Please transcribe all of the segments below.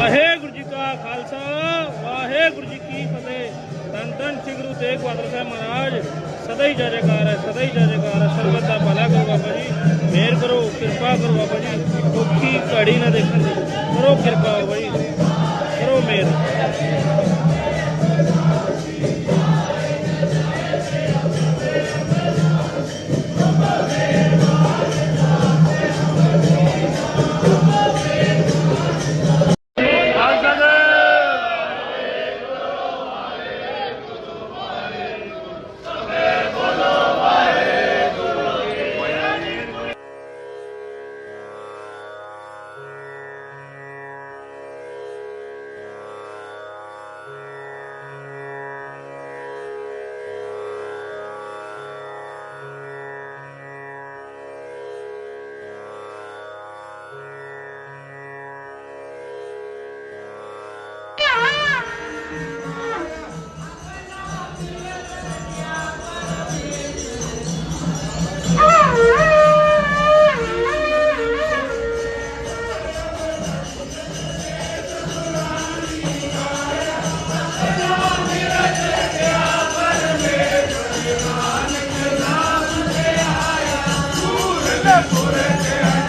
ਵਾਹਿਗੁਰੂ ਜੀ ਕਾ ਖਾਲਸਾ, ਵਾਹਿਗੁਰੂ ਜੀ ਕੀ ਫਤਿਹ। ਧੰਨ ਧੰਨ ਸ੍ਰੀ ਗੁਰੂ ਤੇਗ ਬਹਾਦਰ ਸਾਹਿਬ ਮਹਾਰਾਜ, ਸਦਾ ਹੀ ਜੈ ਜੈਕਾਰ ਹੈ, ਸਦਾ ਹੀ ਜੈ ਜੈਕਾਰ ਹੈ। ਸਰਬਤ ਦਾ ਭਲਾ ਕਰੋ ਬਾਬਾ ਜੀ, ਮਿਹਰ ਕਰੋ, ਕਿਰਪਾ ਕਰੋ ਬਾਬਾ ਜੀ। ਦੁੱਖੀ ਘੜੀ ਨਾ ਦੇਖਣ ਦੀ। ਕਰੋ ਕਿਰਪਾ Gracias.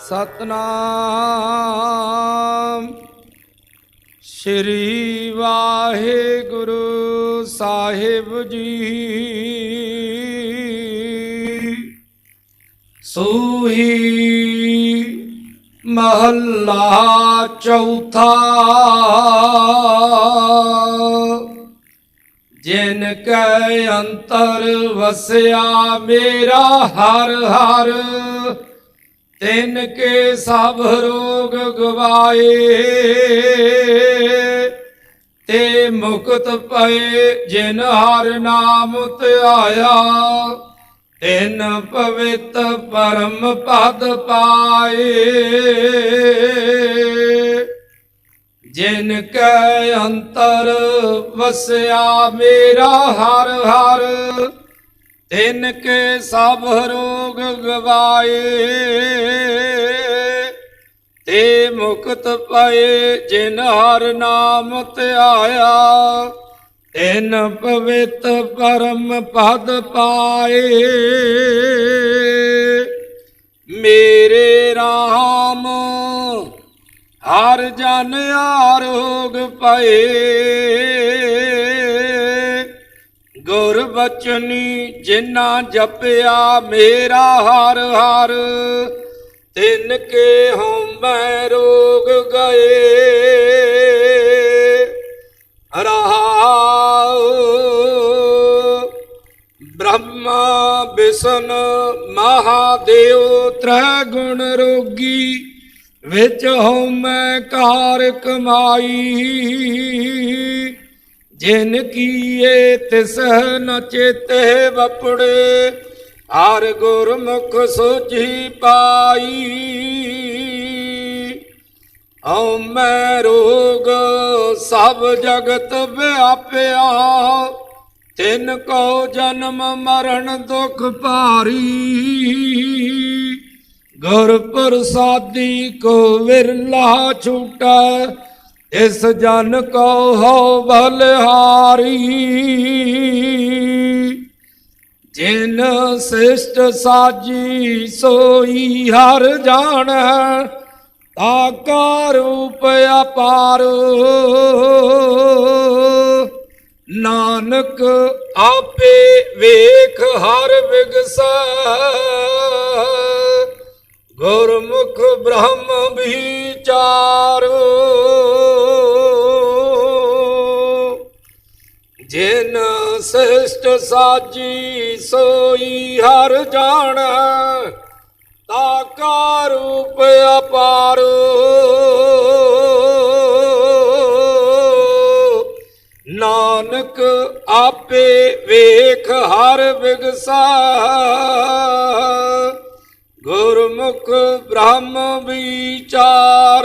ਸਤਨਾਮ। ਸ਼੍ਰੀ ਵਾਹਿਗੁਰੂ ਸਾਹਿਬ ਜੀ। ਸੋਹੀ ਮਹੱਲਾ ਚੌਥਾ। ਜਿਨ ਕੈ ਅੰਤਰ ਵਸਿਆ ਮੇਰਾ ਹਰ ਹਰ। ਤਿਨ ਕੇ ਸਭ ਰੋਗ ਗਵਾਏ, ਤੇ ਮੁਕਤ ਪਏ ਜਿਨ ਹਰ ਨਾਮ ਧਿਆਇਆ, ਤਿਨ ਪਵਿੱਤ ਪਰਮ ਪਦ ਪਾਏ। ਜਿਨ ਕੈ ਅੰਤਰ ਵਸਿਆ ਮੇਰਾ ਹਰ ਹਰ ਤਿਨ ਕੇ ਸਭ ਰੋਗ ਗਵਾਏ, ਤੇ ਮੁਕਤ ਪਏ ਜਿਨ ਹਰ ਨਾਮ ਧਿਆਇਆ, ਤਿਨ ਪਵਿੱਤ ਪਰਮ ਪਦ ਪਾਏ। ਮੇਰੇ ਰਾਮ, ਹਰ ਜਨ ਆਰੋਗ ਪਏ ਗੁਰ ਬਚਨੀ ਜਿਨਾ ਜਪਿਆ ਮੇਰਾ ਹਰ ਹਰ। ਤਿੰਨ ਕੇ ਹਉਮੈ ਰੋਗ ਗਏ। ਰਹਾਉ ਬ੍ਰਹਮਾ ਬਿਸਨ ਮਹਾਦੇਵ ਤ੍ਰੈ ਗੁਣ ਰੋਗੀ, ਵਿੱਚ ਹਉਮੈ ਕਾਰ ਕਮਾਈ। ਜਿਨ ਕੀਏ ਤਿਸ ਨ ਚੇਤੇ ਵਪੜੇ, ਹਰ ਗੁਰਮੁਖ ਸੋਚੀ ਪਾਈ। ਹਉ ਮੈਂ ਰੋਗ ਸਭ ਜਗਤ ਵਿਆਪਿਆ, ਤਿਨ ਕੋ ਜਨਮ ਮਰਨ ਦੁਖ ਭਾਰੀ। ਗੁਰ ਪ੍ਰਸਾਦੀ ਕੋ ਵਿਰਲਾ ਛੂਟੈ ਇਸ ਜਨ ਕੋ ਹੋ ਬਲਿਹਾਰੀ। ਜਿਨ ਸਿਸ਼ਟ ਸਾਜੀ ਸੋਈ ਹਰ ਜਾਣ ਤਾਕਾ ਰੂਪ ਅਪਾਰ। ਨਾਨਕ ਆਪੇ ਵੇਖ ਹਰ ਵਿਗਸੈ, ਗੁਰਮੁਖ ਬ੍ਰਹਮ ਵਿਚਾਰੋ। ਸਿਸ਼ਟ ਸਾਜੀ ਸੋਈ ਹਰ ਜਾਣ। ਤਾ ਰੂਪ ਅਪਾਰ। ਨਾਨਕ ਆਪੇ ਵੇਖ ਹਰ ਵਿਗਸਾ। ਗੁਰਮੁਖ ਬ੍ਰਹਮ ਵਿਚਾਰ।